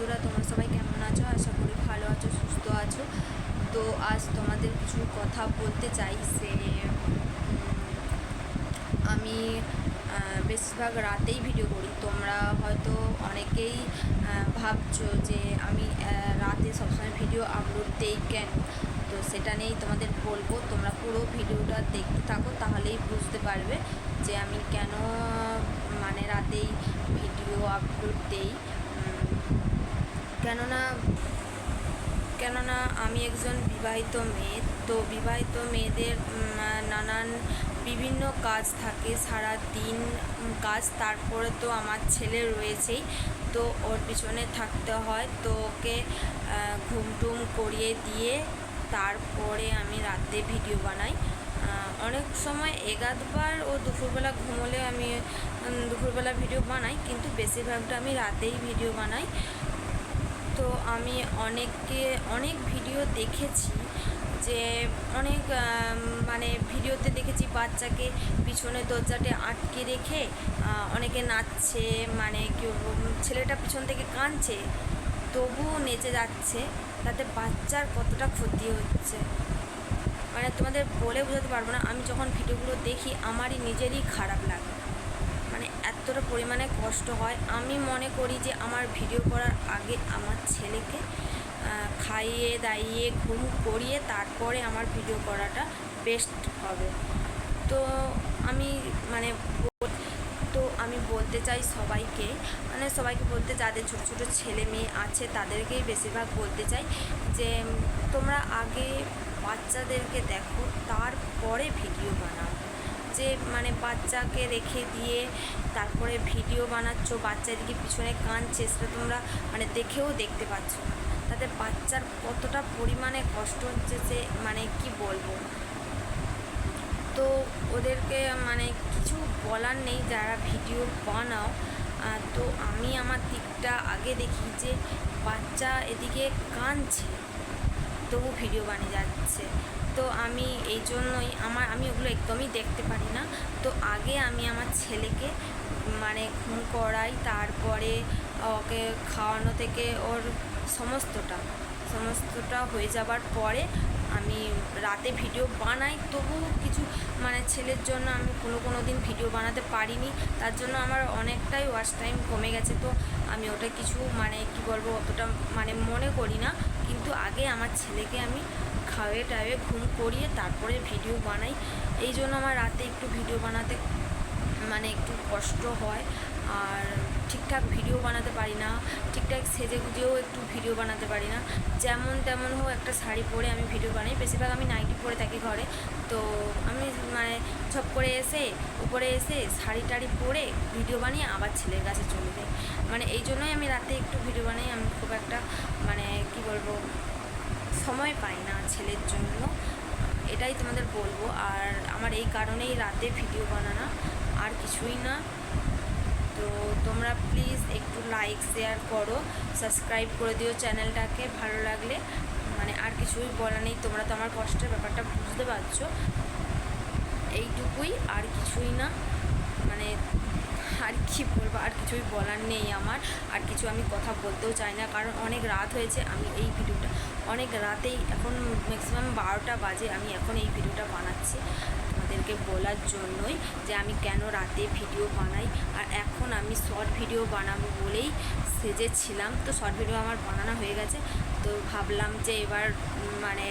বন্ধুরা, তোমরা সবাই কেমন আছো? আশা করি ভালো আছো, সুস্থ আছো। তো আজ তোমাদের কিছু কথা বলতে চাই সে আমি বেশিরভাগ রাতেই ভিডিও করি। তোমরা হয়তো অনেকেই ভাবছ যে, আমি রাতে সবসময় ভিডিও আপলোড দিই কেন? তো সেটা নিয়েই তোমাদের বলব। তোমরা পুরো ভিডিওটা দেখতে থাকো, তাহলেই বুঝতে পারবে যে, আমি কেন মানে রাতেই ভিডিও আপলোড দিই। কেননা কেননা আমি একজন বিবাহিত মেয়ে তো বিবাহিত মেয়েদের নানান বিভিন্ন কাজ থাকে সারা দিন কাজ তারপরে তো আমার ছেলে রয়েছেই তো ওর পিছনে থাকতে হয় তো ওকে আহ, ঘুম টুম করিয়ে দিয়ে তারপরে আমি রাতে ভিডিও বানাই। অনেক সময় এগাদবার ও দুপুরবেলা ঘুমোলে আমি দুপুরবেলা ভিডিও বানাই কিন্তু বেশিরভাগটা আমি রাতেই ভিডিও বানাই। তো আমি অনেককে, অনেক ভিডিও দেখেছি যে অনেক মানে ভিডিওতে দেখেছি বাচ্চাকে পিছনে দরজাটে আটকে রেখে অনেকে নাচছে মানে কেউ ছেলেটা পিছন থেকে কাঁদছে, তবুও নেচে যাচ্ছে, তাতে বাচ্চার কতটা ক্ষতি হচ্ছে? মানে তোমাদের বলে বোঝাতে পারব না, আমি যখন ভিডিওগুলো দেখি আমারই নিজেরই খারাপ লাগে। মানে এতটা পরিমাণে কষ্ট হয়, আমি মনে করি যে আমার ভিডিও করার আগে আমার ছেলেকে খাইয়ে দাইয়ে, ঘুম করিয়ে তারপরে আমার ভিডিও করাটা বেস্ট হবে। তো আমি মানে তো আমি বলতে চাই সবাইকে মানে সবাইকে বলতে যাদের ছোটো ছোটো ছেলে মেয়ে আছে তাদেরকেই বেশিরভাগ বলতে চাই যে, তোমরা আগে বাচ্চাদেরকে দেখো, তারপরে ভিডিও বানাও। যে মানে বাচ্চাকে রেখে দিয়ে তারপরে ভিডিও বানাচ্ছ বাচ্চা এদিকে পিছনে কাঁদছে, সেটা তোমরা মানে দেখেও দেখতে পাচ্ছ না। তাতে বাচ্চার কতটা পরিমাণে কষ্ট হচ্ছে সে মানে কি বলব? তো ওদেরকে মানে কিছু বলার নেই, যারা ভিডিও বানাও। তো আমি আমার দিকটা আগে দেখি যে বাচ্চা এদিকে কাঁদছে, তবু ভিডিও বানিয়ে যাচ্ছে। তো আমি এই জন্যই আমার, আমি ওগুলো একদমই দেখতে পারি না। তো আগে আমি আমার ছেলেকে মানে ঘুম করাই, তারপরে ওকে খাওয়ানো থেকে ওর সমস্তটা সমস্তটা হয়ে যাবার পরে আমি রাতে ভিডিও বানাই, তবু কিছু মানে ছেলের জন্য আমি কোনো কোনো দিন ভিডিও বানাতে পারিনি। তার জন্য আমার অনেকটাই ওয়াচ টাইম কমে গেছে। তো আমি ওটা কিছু মানে কি বলব, অতটা মানে মনে করি না। কিন্তু আগে আমার ছেলেকে আমি খাওয়ে টাওয়ে ঘুম করিয়ে তারপরে ভিডিও বানাই। এই জন্য আমার রাতে একটু ভিডিও বানাতে মানে একটু কষ্ট হয়। আর ঠিকঠাক ভিডিও বানাতে পারি না, ঠিকঠাক সেজে গুজেও একটু ভিডিও বানাতে পারি না। যেমন তেমন হোক একটা শাড়ি পরে আমি ভিডিও বানাই, বেশিরভাগ আমি নাইটি পরে থাকি ঘরে। তো আমি মানে ছপ করে এসে, উপরে এসে শাড়ি টাড়ি পরে ভিডিও বানিয়ে আবার ছেলের কাছে চলে যাই। মানে এই জন্যই আমি রাতে একটু ভিডিও বানাই, আমি খুব একটা মানে কি বলব, সময় পাই না ছেলের জন্য। এটাই তোমাদের বলব। আর আমার এই কারণেই রাতে ভিডিও বানানো আর কিছুই না। তো তোমরা প্লিজ একটু লাইক শেয়ার করো সাবস্ক্রাইব করে দিও চ্যানেলটাকে ভালো লাগলে। মানে আর কিছুই বলা নেই, তোমরা তো আমার কষ্টের ব্যাপারটা বুঝতে পারছ। এইটুকুই, আর কিছুই না। মানে আর কি বলব, আর কিছুই বলার নেই আমার। আর কিছু আমি কথা বলতেও চাই না, কারণ অনেক রাত হয়েছে আমি এই ভিডিওটা, অনেক রাতেই এখন ম্যাক্সিমাম বারোটা বাজে, আমি এখন এই ভিডিওটা বানাচ্ছি। তোমাদেরকে বলার জন্যই যে আমি কেন রাতে ভিডিও বানাই আর এখন আমি শর্ট ভিডিও বানাবো বলেই সেজেছিলাম। তো শর্ট ভিডিও আমার বানানো হয়ে গেছে। তো ভাবলাম যে এবার মানে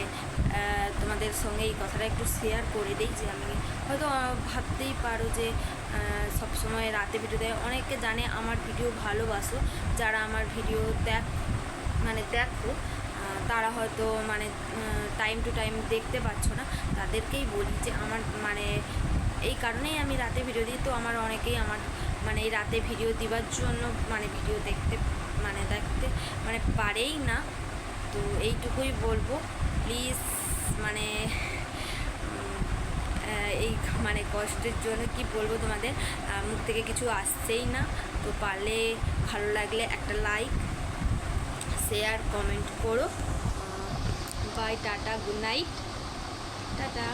তোমাদের সঙ্গে এই কথাটা একটু শেয়ার করে দিই যে আমি হয়তো ভাবতেই পারো যে সব সময় রাতে ভিডিও দেয়। অনেকে জানে আমার ভিডিও ভালোবাসো। যারা আমার ভিডিও দেখ মানে দেখো তারা হয়তো মানে টাইম টু টাইম দেখতে পাচ্ছ না। তাদেরকেই বলি যে আমার মানে এই কারণেই আমি রাতে ভিডিও দিই। তো আমার অনেকেই আমার মানে এই রাতে ভিডিও দিবার জন্য মানে ভিডিও দেখতে মানে দেখতে মানে পারেই না। তো এইটুকুই বলব। প্লিজ মানে এই মানে কষ্টের জন্য কি বলব তোমাদের? মুখ থেকে কিছু আসছেই না। তো পারলে ভালো লাগলে একটা লাইক শেয়ার কমেন্ট করো। Bye tata good night tata.